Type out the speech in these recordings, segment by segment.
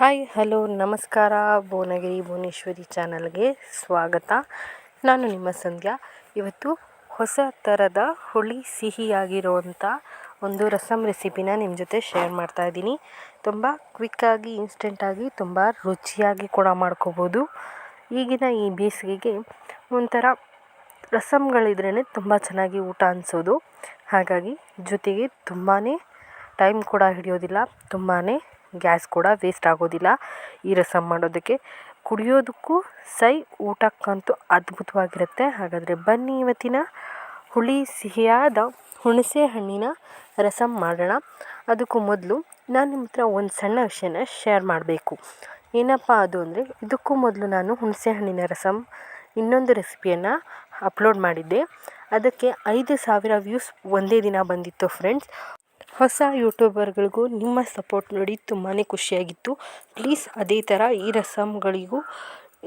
Hi hello ನಮಸ್ಕಾರ. ಭುವನಗಿರಿ ಭುವನೇಶ್ವರಿ ಚಾನಲ್ಗೆ ಸ್ವಾಗತ. ನಾನು ನಿಮ್ಮ ಸಂಧ್ಯಾ. ಇವತ್ತು ಹೊಸ ಥರದ ಹುಳಿ ಸಿಹಿಯಾಗಿರುವಂಥ ಒಂದು ರಸಮ್ ರೆಸಿಪಿನ ನಿಮ್ಮ ಜೊತೆ ಶೇರ್ ಮಾಡ್ತಾ ಇದ್ದೀನಿ. ತುಂಬ ಕ್ವಿಕ್ಕಾಗಿ ಇನ್ಸ್ಟೆಂಟಾಗಿ ತುಂಬ ರುಚಿಯಾಗಿ ಕೂಡ ಮಾಡ್ಕೋಬೋದು. ಈಗಿನ ಈ ಬೇಸಿಗೆಗೆ ಒಂಥರ ರಸಮ್ಗಳಿದ್ರೇ ತುಂಬ ಚೆನ್ನಾಗಿ ಊಟ ಅನಿಸೋದು. ಹಾಗಾಗಿ ಜೊತೆಗೆ ತುಂಬಾ ಟೈಮ್ ಕೂಡ ಹಿಡಿಯೋದಿಲ್ಲ. ತುಂಬಾ ಗ್ಯಾಸ್ ಕೂಡ ವೇಸ್ಟ್ ಆಗೋದಿಲ್ಲ. ಈ ರಸಮ್ ಮಾಡೋದಕ್ಕೆ ಕುಡಿಯೋದಕ್ಕೂ ಸೈ ಊಟಕ್ಕಂತೂ ಅದ್ಭುತವಾಗಿರುತ್ತೆ. ಹಾಗಾದರೆ ಬನ್ನಿ ಇವತ್ತಿನ ಹುಳಿ ಸಿಹಿಯಾದ ಹುಣಸೆ ಹಣ್ಣಿನ ರಸಮ್ ಮಾಡೋಣ. ಅದಕ್ಕೂ ಮೊದಲು ನಾನು ನಿಮ್ಮ ಹತ್ರ ಒಂದು ಸಣ್ಣ ವಿಷಯನ ಶೇರ್ ಮಾಡಬೇಕು. ಏನಪ್ಪ ಅದು ಅಂದರೆ ಇದಕ್ಕೂ ಮೊದಲು ನಾನು ಹುಣಸೆ ಹಣ್ಣಿನ ರಸಮ್ ಇನ್ನೊಂದು ರೆಸಿಪಿಯನ್ನು ಅಪ್ಲೋಡ್ ಮಾಡಿದ್ದೆ. ಅದಕ್ಕೆ ಐದು ಸಾವಿರ ವ್ಯೂಸ್ ಒಂದೇ ದಿನ ಬಂದಿತ್ತು ಫ್ರೆಂಡ್ಸ್ ಹೊಸ ಯೂಟ್ಯೂಬರ್ಗಳಿಗೂ ನಿಮ್ಮ ಸಪೋರ್ಟ್ ನೋಡಿ ತುಂಬಾ ಖುಷಿಯಾಗಿತ್ತು. ಪ್ಲೀಸ್ ಅದೇ ಥರ ಈ ರಸಮ್ಗಳಿಗೂ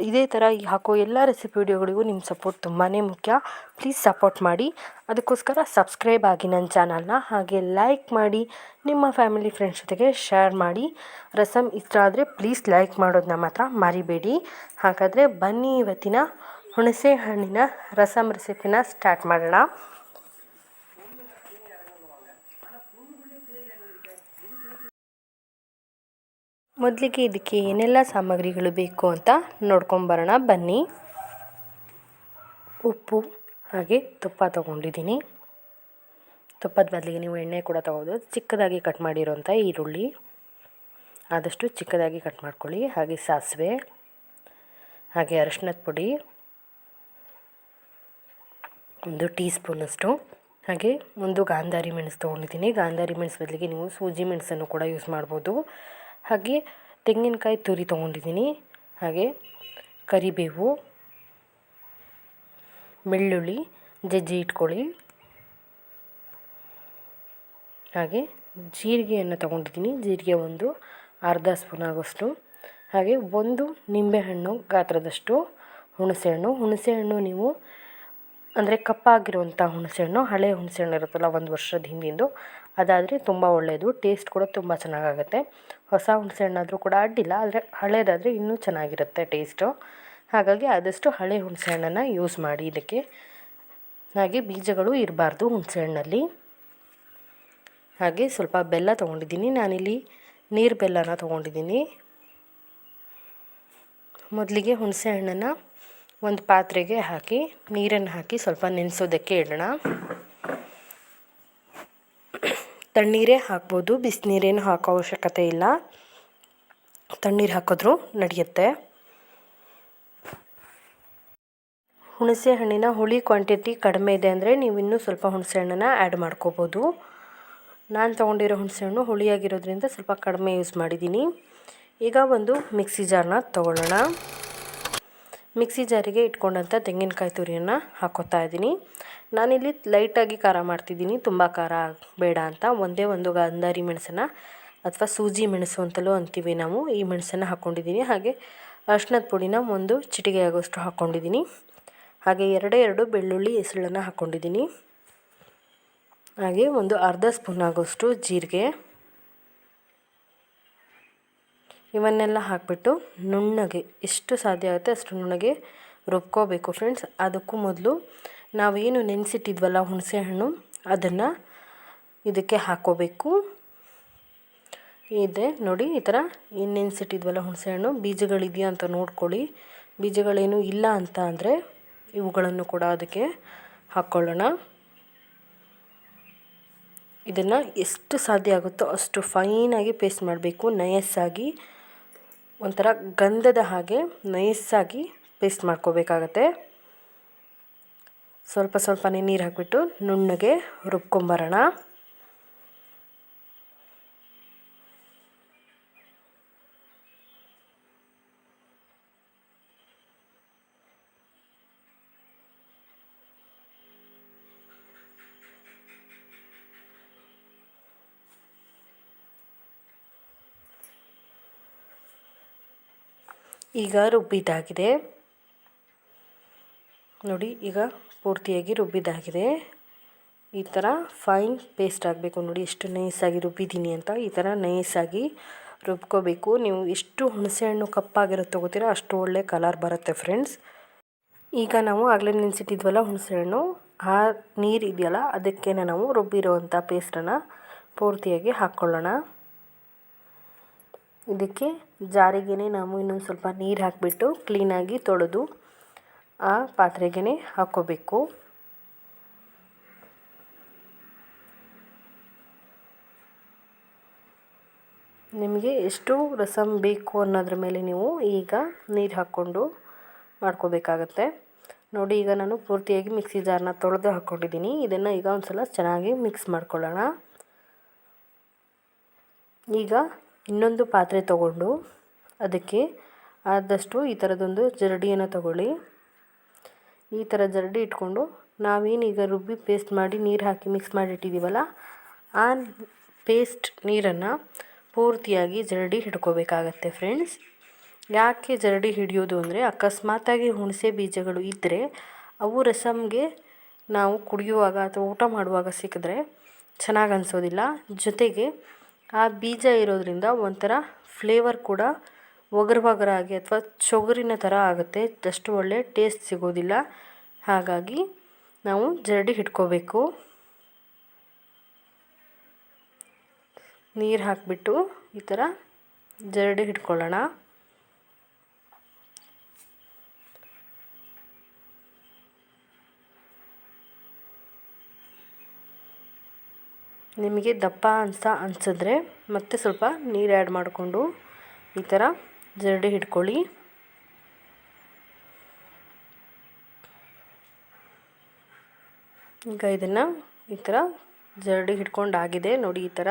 ಇದೇ ಥರ ಹಾಕೋ ಎಲ್ಲ ರೆಸಿಪಿ ವಿಡಿಯೋಗಳಿಗೂ ನಿಮ್ಮ ಸಪೋರ್ಟ್ ತುಂಬಾ ಮುಖ್ಯ. ಪ್ಲೀಸ್ ಸಪೋರ್ಟ್ ಮಾಡಿ. ಅದಕ್ಕೋಸ್ಕರ ಸಬ್ಸ್ಕ್ರೈಬ್ ಆಗಿ ನನ್ನ ಚಾನಲ್ನ ಹಾಗೆ ಲೈಕ್ ಮಾಡಿ, ನಿಮ್ಮ ಫ್ಯಾಮಿಲಿ ಫ್ರೆಂಡ್ಸ್ ಜೊತೆಗೆ ಶೇರ್ ಮಾಡಿ. ರಸಮ್ ಇಷ್ಟ ಆದರೆ ಪ್ಲೀಸ್ ಲೈಕ್ ಮಾಡೋದನ್ನ ಮಾತ್ರ ಮರಿಬೇಡಿ. ಹಾಗಾದರೆ ಬನ್ನಿ ಇವತ್ತಿನ ಹುಣಸೆ ಹಣ್ಣಿನ ರಸಮ್ ರೆಸಿಪಿನ ಸ್ಟಾರ್ಟ್ ಮಾಡೋಣ. ಮೊದಲಿಗೆ ಇದಕ್ಕೆ ಏನೆಲ್ಲ ಸಾಮಗ್ರಿಗಳು ಬೇಕು ಅಂತ ನೋಡ್ಕೊಂಬರೋಣ ಬನ್ನಿ. ಉಪ್ಪು, ಹಾಗೆ ತುಪ್ಪ ತೊಗೊಂಡಿದ್ದೀನಿ. ತುಪ್ಪದ ಬದಲಿಗೆ ನೀವು ಎಣ್ಣೆ ಕೂಡ ತೊಗೊಬೋದು. ಚಿಕ್ಕದಾಗಿ ಕಟ್ ಮಾಡಿರೋಂಥ ಈರುಳ್ಳಿ. ಆದಷ್ಟು ಚಿಕ್ಕದಾಗಿ ಕಟ್ ಮಾಡ್ಕೊಳ್ಳಿ. ಹಾಗೆ ಸಾಸಿವೆ, ಹಾಗೆ ಅರಶಿನದ ಪುಡಿ, ಒಂದು ಟೀ ಸ್ಪೂನಷ್ಟು ಹಾಗೆ ಒಂದು ಗಾಂಧಾರಿ ಮೆಣಸು ತೊಗೊಂಡಿದ್ದೀನಿ. ಗಾಂಧಾರಿ ಮೆಣಸು ಬದಲಿಗೆ ನೀವು ಸೂಜಿ ಮೆಣಸನ್ನು ಕೂಡ ಯೂಸ್ ಮಾಡ್ಬೋದು. ಹಾಗೆ ತೆಂಗಿನಕಾಯಿ ತುರಿ ತೊಗೊಂಡಿದ್ದೀನಿ. ಹಾಗೆ ಕರಿಬೇವು, ಬೆಳ್ಳುಳ್ಳಿ, ಜಜ್ಜಿ ಇಟ್ಕೊಳ್ಳಿ. ಹಾಗೆ ಜೀರಿಗೆಯನ್ನು ತೊಗೊಂಡಿದ್ದೀನಿ. ಜೀರಿಗೆ ಒಂದು ಅರ್ಧ ಸ್ಪೂನ್ ಆಗೋಷ್ಟು. ಹಾಗೆ ಒಂದು ನಿಂಬೆಹಣ್ಣು ಗಾತ್ರದಷ್ಟು ಹುಣಸೆಹಣ್ಣು. ಹುಣಸೆಹಣ್ಣು ನೀವು ಅಂದರೆ ಕಪ್ಪಾಗಿರುವಂಥ ಹುಣಸೆಹಣ್ಣು, ಹಳೆ ಹುಣಸೆಹಣ್ಣು ಇರುತ್ತಲ್ಲ, ಒಂದು ವರ್ಷದ ಹಿಂದಿಂದು. ಅದಾದರೆ ತುಂಬ ಒಳ್ಳೆಯದು ಟೇಸ್ಟ್ ಕೂಡ ತುಂಬ ಚೆನ್ನಾಗಾಗುತ್ತೆ. ಹೊಸ ಹುಣಸೆಹಣ್ಣಾದರೂ ಕೂಡ ಅಡ್ಡಿಲ್ಲ, ಆದರೆ ಹಳೆಯದಾದರೆ ಇನ್ನೂ ಚೆನ್ನಾಗಿರುತ್ತೆ ಟೇಸ್ಟು ಹಾಗಾಗಿ ಆದಷ್ಟು ಹಳೆ ಹುಣಸೆಹಣ್ಣನ್ನು ಯೂಸ್ ಮಾಡಿ ಇದಕ್ಕೆ ಹಾಗೆ ಬೀಜಗಳು ಇರಬಾರ್ದು ಹುಣಸೆಹಣ್ಣಲ್ಲಿ. ಹಾಗೆ ಸ್ವಲ್ಪ ಬೆಲ್ಲ ತೊಗೊಂಡಿದ್ದೀನಿ ನಾನಿಲ್ಲಿ. ನೀರು ಬೆಲ್ಲನ ತೊಗೊಂಡಿದ್ದೀನಿ. ಮೊದಲಿಗೆ ಹುಣಸೆ ಹಣ್ಣನ್ನು ಒಂದು ಪಾತ್ರೆಗೆ ಹಾಕಿ, ನೀರನ್ನು ಹಾಕಿ ಸ್ವಲ್ಪ ನೆನೆಸೋದಕ್ಕೆ ಇಡೋಣ ತಣ್ಣೀರೇ ಹಾಕ್ಬೋದು, ಬಿಸಿನೀರೇನು ಹಾಕೋ ಅವಶ್ಯಕತೆ ಇಲ್ಲ. ತಣ್ಣೀರು ಹಾಕಿದ್ರೂ ನಡೆಯುತ್ತೆ. ಹುಣಸೆ ಹಣ್ಣಿನ ಹುಳಿ ಕ್ವಾಂಟಿಟಿ ಕಡಿಮೆ ಇದೆ ಅಂದರೆ ನೀವು ಇನ್ನೂ ಸ್ವಲ್ಪ ಹುಣಸೆ ಹಣ್ಣನ್ನು ಆ್ಯಡ್ ಮಾಡ್ಕೋಬೋದು. ನಾನು ತೊಗೊಂಡಿರೋ ಹುಣಸೆ ಹಣ್ಣು ಹುಳಿಯಾಗಿರೋದ್ರಿಂದ ಸ್ವಲ್ಪ ಕಡಿಮೆ ಯೂಸ್ ಮಾಡಿದ್ದೀನಿ. ಈಗ ಒಂದು ಮಿಕ್ಸಿ ಜಾರ್ನ ತೊಗೊಳ್ಳೋಣ. ಮಿಕ್ಸಿ ಜಾರಿಗೆ ಇಟ್ಕೊಂಡಂಥ ತೆಂಗಿನಕಾಯಿ ತುರಿಯನ್ನು ಹಾಕೋತಾ ಇದ್ದೀನಿ. ನಾನಿಲ್ಲಿ ಲೈಟಾಗಿ ಖಾರ ಮಾಡ್ತಿದ್ದೀನಿ. ತುಂಬ ಖಾರ ಬೇಡ ಅಂತ. ಒಂದೇ ಒಂದು ಗಂಧಾರಿ ಮೆಣಸನ್ನು ಅಥವಾ ಸೂಜಿ ಮೆಣಸು ಅಂತಲೂ ಅಂತೀವಿ ನಾವು. ಈ ಮೆಣಸನ್ನು ಹಾಕ್ಕೊಂಡಿದ್ದೀನಿ ಹಾಗೆ ಅರ್ಶಿನದ ಪುಡಿನ ಒಂದು ಚಿಟಿಗೆ ಆಗೋಷ್ಟು ಹಾಕ್ಕೊಂಡಿದ್ದೀನಿ ಹಾಗೆ ಎರಡೇ ಎರಡು ಬೆಳ್ಳುಳ್ಳಿ ಹೆಸಳನ್ನು ಹಾಕ್ಕೊಂಡಿದ್ದೀನಿ ಹಾಗೆ ಒಂದು ಅರ್ಧ ಸ್ಪೂನ್ ಆಗೋಷ್ಟು ಜೀರಿಗೆ. ಇವನ್ನೆಲ್ಲ ಹಾಕಿಬಿಟ್ಟು ನುಣ್ಣಗೆ ಎಷ್ಟು ಸಾಧ್ಯ ಆಗುತ್ತೆ ಅಷ್ಟು ನುಣ್ಣಗೆ ರುಬ್ಕೋಬೇಕು ಫ್ರೆಂಡ್ಸ್. ಅದಕ್ಕೂ ಮೊದಲು ನಾವೇನು ನೆನೆಸಿಟ್ಟಿದ್ವಲ್ಲ ಹುಣಸೆ ಹಣ್ಣು ಅದನ್ನು ಇದಕ್ಕೆ ಹಾಕೋಬೇಕು. ಇದೆ ನೋಡಿ, ಈ ಥರ ಏನು ನೆನೆಸಿಟ್ಟಿದ್ವಲ್ಲ ಹುಣಸೆ ಹಣ್ಣು ಬೀಜಗಳಿದೆಯಾ ಅಂತ ನೋಡ್ಕೊಳ್ಳಿ. ಬೀಜಗಳೇನು ಇಲ್ಲ ಅಂತ ಅಂದರೆ ಇವುಗಳನ್ನು ಕೂಡ ಅದಕ್ಕೆ ಹಾಕ್ಕೊಳ್ಳೋಣ ಇದನ್ನು ಎಷ್ಟು ಸಾಧ್ಯ ಆಗುತ್ತೋ ಅಷ್ಟು ಫೈನಾಗಿ ಪೇಸ್ಟ್ ಮಾಡಬೇಕು ನಯಸ್ಸಾಗಿ ಒಂಥರ ಗಂಧದ ಹಾಗೆ ನೈಸಾಗಿ ಪೇಸ್ಟ್ ಮಾಡ್ಕೋಬೇಕಾಗತ್ತೆ. ಸ್ವಲ್ಪ ಸ್ವಲ್ಪನೇ ನೀರು ಹಾಕಿಬಿಟ್ಟು ನುಣ್ಣಗೆ ರುಬ್ಕೊಂಬರೋಣ. ಈಗ ರುಬ್ಬಿದ್ದಾಗಿದೆ. ನೋಡಿ, ಈಗ ಪೂರ್ತಿಯಾಗಿ ರುಬ್ಬಿದ್ದಾಗಿದೆ. ಈ ಥರ ಫೈನ್ ಪೇಸ್ಟ್ ಆಗಬೇಕು ನೋಡಿ, ಎಷ್ಟು ನೈಸಾಗಿ ರುಬ್ಬಿದ್ದೀನಿ ಅಂತ. ಈ ಥರ ನೈಸಾಗಿ ರುಬ್ಕೋಬೇಕು. ನೀವು ಎಷ್ಟು ಹುಣಸೆಹಣ್ಣು ಕಪ್ಪಾಗಿರುತ್ತೆ ತಗೋತೀರ ಅಷ್ಟು ಒಳ್ಳೆ ಕಲರ್ ಬರುತ್ತೆ ಫ್ರೆಂಡ್ಸ್. ಈಗ ನಾವು ಆಗಲೇ ನೆನೆಸಿಟ್ಟಿದ್ವಲ್ಲ ಹುಣಸೆಹಣ್ಣು ಆ ನೀರು ಇದೆಯಲ್ಲ ಅದಕ್ಕೆ ನಾವು ರುಬ್ಬಿರೋವಂಥ ಪೇಸ್ಟನ್ನು ಪೂರ್ತಿಯಾಗಿ ಹಾಕ್ಕೊಳ್ಳೋಣ. ಇದಕ್ಕೆ ಜಾರಿಗೆ ನಾವು ಇನ್ನೊಂದು ಸ್ವಲ್ಪ ನೀರು ಹಾಕಿಬಿಟ್ಟು ಕ್ಲೀನಾಗಿ ತೊಳೆದು ಆ ಪಾತ್ರೆಗೆ ಹಾಕ್ಕೋಬೇಕು. ನಿಮಗೆ ಎಷ್ಟು ರಸಮ್ ಬೇಕು ಅನ್ನೋದ್ರ ಮೇಲೆ ನೀವು ಈಗ ನೀರು ಹಾಕ್ಕೊಂಡು ಮಾಡ್ಕೋಬೇಕಾಗತ್ತೆ. ನೋಡಿ, ಈಗ ನಾನು ಪೂರ್ತಿಯಾಗಿ ಮಿಕ್ಸಿ ಜಾರನ್ನ ತೊಳೆದು ಹಾಕ್ಕೊಂಡಿದ್ದೀನಿ. ಇದನ್ನು ಈಗ ಒಂದು ಸಲ ಚೆನ್ನಾಗಿ ಮಿಕ್ಸ್ ಮಾಡ್ಕೊಳ್ಳೋಣ. ಈಗ ಇನ್ನೊಂದು ಪಾತ್ರೆ ತಗೊಂಡು ಅದಕ್ಕೆ ಆದಷ್ಟು ಈ ಥರದೊಂದು ಜರಡಿಯನ್ನು ತಗೊಳ್ಳಿ. ಈ ಥರ ಜರಡಿ ಇಟ್ಕೊಂಡು ನಾವೇನೀಗ ರುಬ್ಬಿ ಪೇಸ್ಟ್ ಮಾಡಿ ನೀರು ಹಾಕಿ ಮಿಕ್ಸ್ ಮಾಡಿಟ್ಟಿದ್ದೀವಲ್ಲ ಆ ಪೇಸ್ಟ್ ನೀರನ್ನು ಪೂರ್ತಿಯಾಗಿ ಜರಡಿ ಹಿಡ್ಕೋಬೇಕಾಗತ್ತೆ ಫ್ರೆಂಡ್ಸ್ ಯಾಕೆ ಜರಡಿ ಹಿಡಿಯೋದು ಅಂದರೆ ಅಕಸ್ಮಾತಾಗಿ ಹುಣಸೆ ಬೀಜಗಳು ಇದ್ದರೆ ಅವು ರಸಮ್ಗೆ ನಾವು ಕುಡಿಯುವಾಗ ಅಥವಾ ಊಟ ಮಾಡುವಾಗ ಸಿಕ್ಕಿದ್ರೆ ಚೆನ್ನಾಗಿ ಅನಿಸೋದಿಲ್ಲ. ಜೊತೆಗೆ ಆ ಬೀಜ ಇರೋದರಿಂದ ಒಂಥರ ಫ್ಲೇವರ್ ಕೂಡ ಒಗರು ಒಗರಾಗಿ ಅಥವಾ ಚೊಗುರಿನ ಥರ ಆಗುತ್ತೆ. ಅಷ್ಟು ಒಳ್ಳೆ ಟೇಸ್ಟ್ ಸಿಗೋದಿಲ್ಲ. ಹಾಗಾಗಿ ನಾವು ಜರಡಿ ಹಿಡ್ಕೋಬೇಕು. ನೀರು ಹಾಕಿಬಿಟ್ಟು ಈ ಥರ ಜರಡಿ ಹಿಡ್ಕೊಳ್ಳೋಣ. ನಿಮಗೆ ದಪ್ಪ ಅನ್ಸ ಅನಿಸಿದ್ರೆ ಮತ್ತೆ ಸ್ವಲ್ಪ ನೀರು ಆ್ಯಡ್ ಮಾಡಿಕೊಂಡು ಈ ಥರ ಜರಡಿ ಹಿಡ್ಕೊಳ್ಳಿ. ಈಗ ಇದನ್ನು ಈ ಥರ ಜರಡಿ ಹಿಡ್ಕೊಂಡಾಗಿದೆ. ನೋಡಿ ಈ ಥರ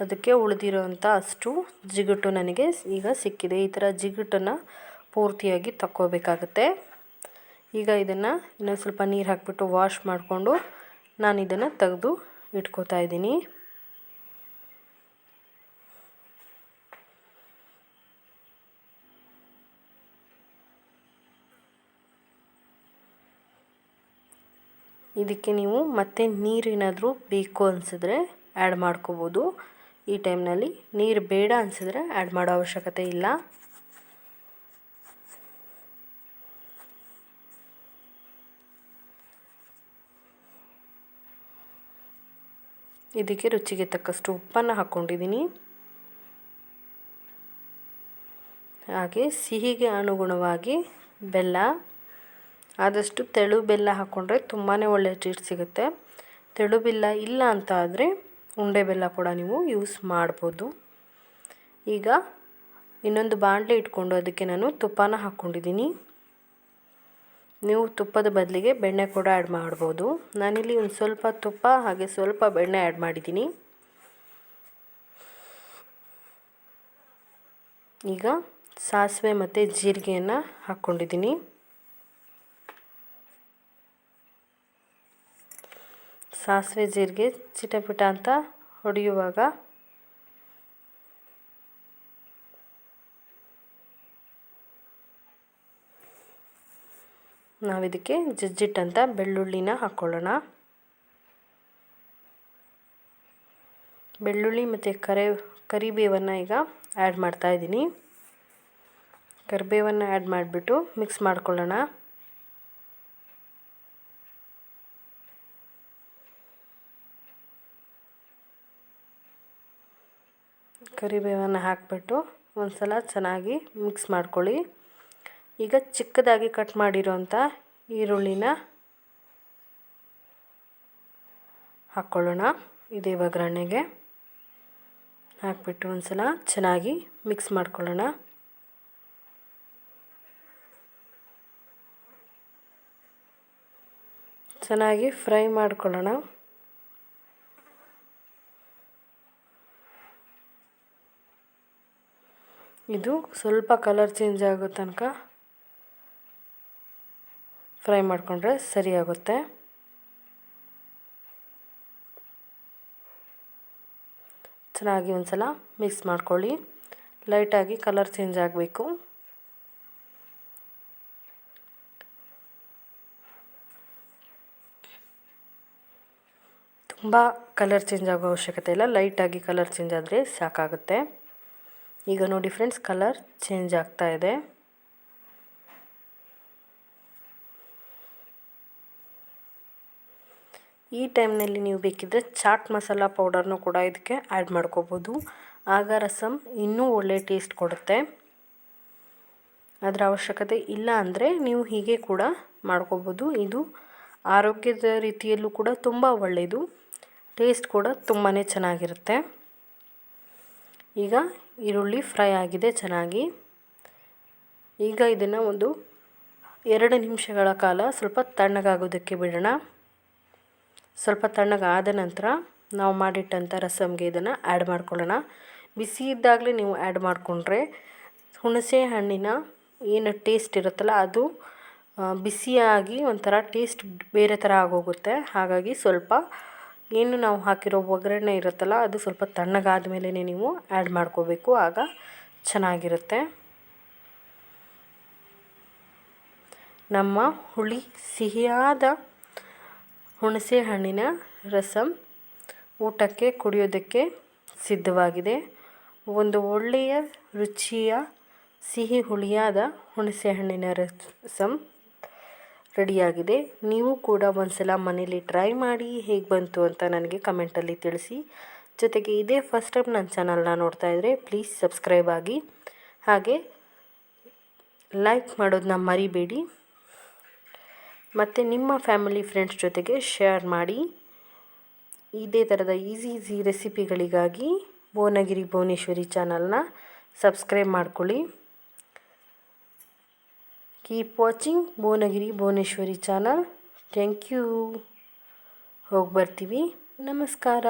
ಅದಕ್ಕೆ ಉಳಿದಿರೋಂಥ ಅಷ್ಟು ಜಿಗುಟು ನನಗೆ ಈಗ ಸಿಕ್ಕಿದೆ. ಈ ಥರ ಜಿಗುಟನ್ನು ಪೂರ್ತಿಯಾಗಿ ತಕ್ಕೋಬೇಕಾಗತ್ತೆ. ಈಗ ಇದನ್ನು ಇನ್ನೊಂದು ಸ್ವಲ್ಪ ನೀರು ಹಾಕಿಬಿಟ್ಟು ವಾಶ್ ಮಾಡಿಕೊಂಡು ನಾನು ಇದನ್ನು ತೆಗೆದು ಇಟ್ಕೋತಾ ಇದ್ದೀನಿ. ಇದಕ್ಕೆ ನೀವು ಮತ್ತೆ ನೀರೇನಾದರೂ ಬೇಕು ಅನಿಸಿದ್ರೆ ಆ್ಯಡ್ ಮಾಡ್ಕೋಬೋದು. ಈ ಟೈಮ್ನಲ್ಲಿ ನೀರು ಬೇಡ ಅನಿಸಿದ್ರೆ ಆ್ಯಡ್ ಮಾಡೋ ಅವಶ್ಯಕತೆ ಇಲ್ಲ. ಇದಕ್ಕೆ ರುಚಿಗೆ ತಕ್ಕಷ್ಟು ಉಪ್ಪನ್ನು ಹಾಕ್ಕೊಂಡಿದ್ದೀನಿ. ಹಾಗೆ ಸಿಹಿಗೆ ಅನುಗುಣವಾಗಿ ಬೆಲ್ಲ, ಆದಷ್ಟು ತೆಳು ಬೆಲ್ಲ ಹಾಕ್ಕೊಂಡ್ರೆ ತುಂಬಾ ಒಳ್ಳೆಯ ಟೇಸ್ಟ್ ಸಿಗುತ್ತೆ. ತೆಳು ಬೆಲ್ಲ ಇಲ್ಲ ಅಂತ ಆದರೆ ಉಂಡೆ ಬೆಲ್ಲ ಕೂಡ ನೀವು ಯೂಸ್ ಮಾಡ್ಬೋದು. ಈಗ ಇನ್ನೊಂದು ಬಾಣಲೆ ಇಟ್ಕೊಂಡು ಅದಕ್ಕೆ ನಾನು ತುಪ್ಪನ ಹಾಕ್ಕೊಂಡಿದ್ದೀನಿ ನೀವು ತುಪ್ಪದ ಬದಲಿಗೆ ಬೆಣ್ಣೆ ಕೂಡ ಆ್ಯಡ್ ಮಾಡ್ಬೋದು. ನಾನಿಲ್ಲಿ ಒಂದು ಸ್ವಲ್ಪ ತುಪ್ಪ ಹಾಗೆ ಸ್ವಲ್ಪ ಬೆಣ್ಣೆ ಆ್ಯಡ್ ಮಾಡಿದ್ದೀನಿ. ಈಗ ಸಾಸಿವೆ ಮತ್ತು ಜೀರಿಗೆಯನ್ನು ಹಾಕ್ಕೊಂಡಿದ್ದೀನಿ ಸಾಸಿವೆ, ಜೀರಿಗೆ ಚಿಟಪಿಟ ಅಂತ ಹೊಡೆಯುವಾಗ ನಾವಿದಕ್ಕೆ ಜಜ್ಜಿಟ್ಟಂಥ ಬೆಳ್ಳುಳ್ಳಿನ ಹಾಕ್ಕೊಳ್ಳೋಣ ಬೆಳ್ಳುಳ್ಳಿ ಮತ್ತು ಕರೆ, ಕರಿಬೇವನ್ನು ಈಗ ಆ್ಯಡ್ ಮಾಡ್ತಾಯಿದ್ದೀನಿ ಕರಿಬೇವನ್ನು ಆ್ಯಡ್ ಮಾಡಿಬಿಟ್ಟು ಮಿಕ್ಸ್ ಮಾಡ್ಕೊಳ್ಳೋಣ. ಕರಿಬೇವನ್ನು ಹಾಕಿಬಿಟ್ಟು ಒಂದು ಸಲ ಚೆನ್ನಾಗಿ ಮಿಕ್ಸ್ ಮಾಡ್ಕೊಳ್ಳಿ. ಈಗ ಚಿಕ್ಕದಾಗಿ ಕಟ್ ಮಾಡಿರೋಂಥ ಈರುಳ್ಳಿನ ಹಾಕ್ಕೊಳ್ಳೋಣ. ಇದೇ ಒಗ್ಗರಣೆಗೆ ಹಾಕ್ಬಿಟ್ಟು ಒಂದು ಸಲ ಚೆನ್ನಾಗಿ ಮಿಕ್ಸ್ ಮಾಡ್ಕೊಳ್ಳೋಣ. ಚೆನ್ನಾಗಿ ಫ್ರೈ ಮಾಡ್ಕೊಳ್ಳೋಣ. ಇದು ಸ್ವಲ್ಪ ಕಲರ್ ಚೇಂಜ್ ಆಗೋ ತನಕ ಫ್ರೈ ಮಾಡಿಕೊಂಡ್ರೆ ಸರಿಯಾಗುತ್ತೆ ಚೆನ್ನಾಗಿ ಒಂದು ಸಲ ಮಿಕ್ಸ್ ಮಾಡ್ಕೊಳ್ಳಿ ಲೈಟಾಗಿ ಕಲರ್ ಚೇಂಜ್ ಆಗಬೇಕು. ತುಂಬ ಕಲರ್ ಚೇಂಜ್ ಆಗೋ ಅವಶ್ಯಕತೆ ಇಲ್ಲ. ಲೈಟಾಗಿ ಕಲರ್ ಚೇಂಜ್ ಆದರೆ ಸಾಕಾಗುತ್ತೆ. ಈಗ ನೋಡಿ ಫ್ರೆಂಡ್ಸ್ ಕಲರ್ ಚೇಂಜ್ ಆಗ್ತಾ ಇದೆ. ಈ ಟೈಮ್ನಲ್ಲಿ ನೀವು ಬೇಕಿದ್ದರೆ ಚಾಟ್ ಮಸಾಲ ಪೌಡರ್ನು ಕೂಡ ಇದಕ್ಕೆ ಆ್ಯಡ್ ಮಾಡ್ಕೋಬೋದು. ಆಗ ರಸಮ್ ಇನ್ನೂ ಒಳ್ಳೆ ಟೇಸ್ಟ್ ಕೊಡುತ್ತೆ. ಅದರ ಅವಶ್ಯಕತೆ ಇಲ್ಲ ಅಂದರೆ ನೀವು ಹೀಗೆ ಕೂಡ ಮಾಡ್ಕೋಬೋದು. ಇದು ಆರೋಗ್ಯದ ರೀತಿಯಲ್ಲೂ ಕೂಡ ತುಂಬ ಒಳ್ಳೆಯದು. ಟೇಸ್ಟ್ ಕೂಡ ತುಂಬಾ ಚೆನ್ನಾಗಿರುತ್ತೆ. ಈಗ ಈರುಳ್ಳಿ ಫ್ರೈ ಆಗಿದೆ ಚೆನ್ನಾಗಿ. ಈಗ ಇದನ್ನು ಒಂದು ಎರಡು ನಿಮಿಷಗಳ ಕಾಲ ಸ್ವಲ್ಪ ತಣ್ಣಗಾಗೋದಕ್ಕೆ ಬಿಡೋಣ. ಸ್ವಲ್ಪ ತಣ್ಣಗಾದ ನಂತರ ನಾವು ಮಾಡಿಟ್ಟಂಥ ರಸಮ್ಗೆ ಇದನ್ನು ಆ್ಯಡ್ ಮಾಡ್ಕೊಳ್ಳೋಣ. ಬಿಸಿ ಇದ್ದಾಗಲೇ ನೀವು ಆ್ಯಡ್ ಮಾಡಿಕೊಂಡ್ರೆ ಹುಣಸೆ ಹಣ್ಣಿನ ಏನು ಟೇಸ್ಟ್ ಇರುತ್ತಲ್ಲ ಅದು ಬಿಸಿಯಾಗಿ ಒಂಥರ ಟೇಸ್ಟ್ ಬೇರೆ ಥರ ಆಗೋಗುತ್ತೆ. ಹಾಗಾಗಿ ಸ್ವಲ್ಪ ಏನು ನಾವು ಹಾಕಿರೋ ಒಗ್ಗರಣೆ ಇರುತ್ತಲ್ಲ ಅದು ಸ್ವಲ್ಪ ತಣ್ಣಗಾದ ಮೇಲೆ ನೀವು ಆ್ಯಡ್ ಮಾಡ್ಕೋಬೇಕು. ಆಗ ಚೆನ್ನಾಗಿರುತ್ತೆ. ನಮ್ಮ ಹುಳಿ ಸಿಹಿಯಾದ ಹುಣಸೆ ಹಣ್ಣಿನ ರಸಂ ಊಟಕ್ಕೆ ಕುಡಿಯೋದಕ್ಕೆ ಸಿದ್ಧವಾಗಿದೆ. ಒಂದು ಒಳ್ಳೆಯ ರುಚಿಯ ಸಿಹಿ ಹುಳಿಯಾದ ಹುಣಸೆ ಹಣ್ಣಿನ ರಸಂ ರೆಡಿಯಾಗಿದೆ. ನೀವು ಕೂಡ ಒಂದ್ಸಲ ಮನೇಲಿ ಟ್ರೈ ಮಾಡಿ ಹೇಗೆ ಬಂತು ಅಂತ ನನಗೆ ಕಮೆಂಟಲ್ಲಿ ತಿಳಿಸಿ. ಜೊತೆಗೆ ಇದೇ ಫಸ್ಟ್ ಟೈಮ್ ನನ್ನ ಚಾನಲ್ನ ನೋಡ್ತಾ ಇದ್ದರೆ ಪ್ಲೀಸ್ ಸಬ್ಸ್ಕ್ರೈಬ್ ಆಗಿ. ಹಾಗೆ ಲೈಕ್ ಮಾಡೋದನ್ನ ಮರಿಬೇಡಿ. ಮತ್ತು ನಿಮ್ಮ ಫ್ಯಾಮಿಲಿ ಫ್ರೆಂಡ್ಸ್ ಜೊತೆಗೆ ಶೇರ್ ಮಾಡಿ. ಇದೇ ಥರದ ಈಸಿ ಈಸಿ ರೆಸಿಪಿಗಳಿಗಾಗಿ ಭುವನಗಿರಿ ಭುವನೇಶ್ವರಿ ಚಾನಲ್ನ ಸಬ್ಸ್ಕ್ರೈಬ್ ಮಾಡ್ಕೊಳ್ಳಿ. Keep watching Bhuvanagiri Bhuvaneshwari channel thank you ಹೋಗಿ ಬರ್ತೀವಿ ನಮಸ್ಕಾರ.